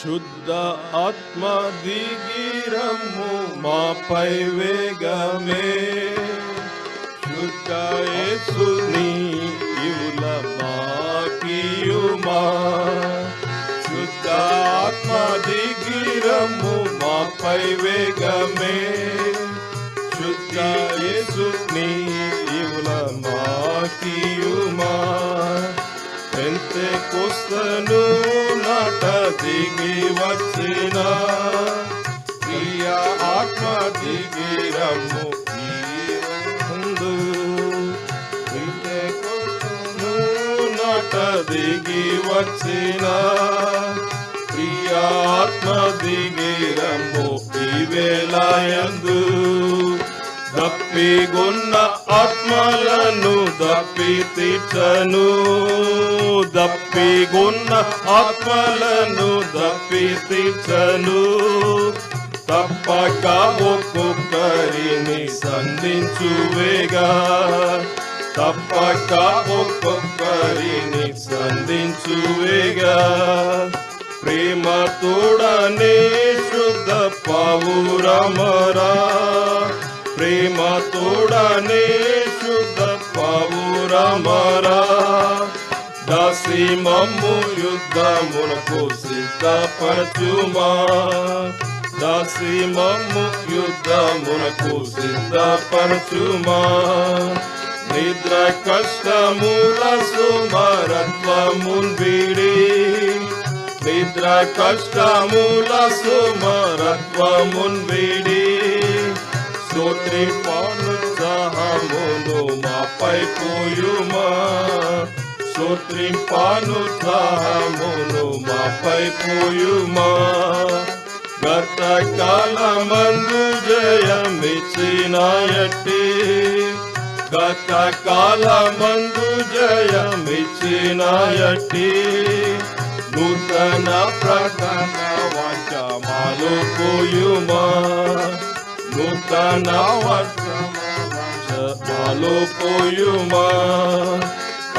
శుద్ధ ఆత్మ దిగిరము మాపై వేగమే శుద్ధ యేసుని ఇవుల మాకియుమా శుద్ధ ఆత్మ దిగిరము మాపై వేగమే శుద్ధ యేసుని ఇవుల మాకియుమా ఎంతే కొస్తను మాట దిగి వచ్చిన. ప్రియ ఆత్మ దిగి రమ్ము దిగి వచ్చిన. ప్రియ ఆత్మ దిగి రమ్ము ఈ వేళ వేళయందు దప్పిగొన్న ఆత్మలను దప్పి తీర్చను. దప్పిగొన్న ఆత్మలను దప్పి తీర్చను. తప్పక ఒక్కొక్కరిని సంధించువేగా తప్పక ఒక్కొక్కరిని సంధించువేగా ప్రేమ తోడనే శుద్ధ పావురమరా. ప్రేమ తోడనే శుద్ధ పావురమరా దాసి మమ్ము యుద్ధమునకు సిద్ధపరచుమా. దాసి మమ్ము యుద్ధమునకు సిద్ధపరచుమా. నిద్ర కష్టముల సుమరత్వమున్ వీడి. నిద్ర కష్టముల సుమరత్వమున్ వీడి. స్తోత్రి పానుత్సాహమును మాపై పోయుమా? స్తోత్రి పానుత్సాహమును మాపై పోయుమా? గత కాలమందు జయమిచ్చిన ఎట్టి గత కాలమందు జయమిచ్చిన ఎట్టి నూతన ప్రకటన వాచ వాచమాలు పోయుమా? నూతన వాచమాలు పోయుమా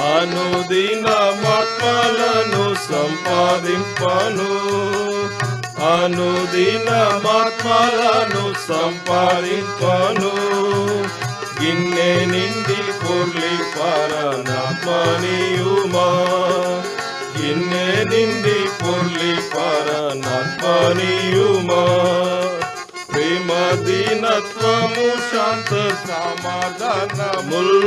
అనుదిన మాత్మలను సంపాదింపను అనుదిన మాత్మలను సంపాదింపను గిన్నె నిండి పొర్లి పరనాత్మనియుమా గిన్నె నిండి పొర్లి పరనాత్మనియుమా ప్రేమదీనత్వము శాంత సమాధానముల్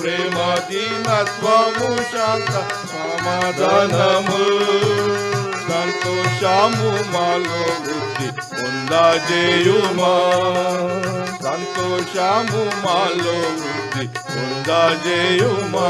ప్రేమదీనత్వము శాంత సమాధానముల్ సంతోషము మాలో వృద్ధి పొందజేయుమా. సంతోషము మాలో వృద్ధి పొందజేయుమా.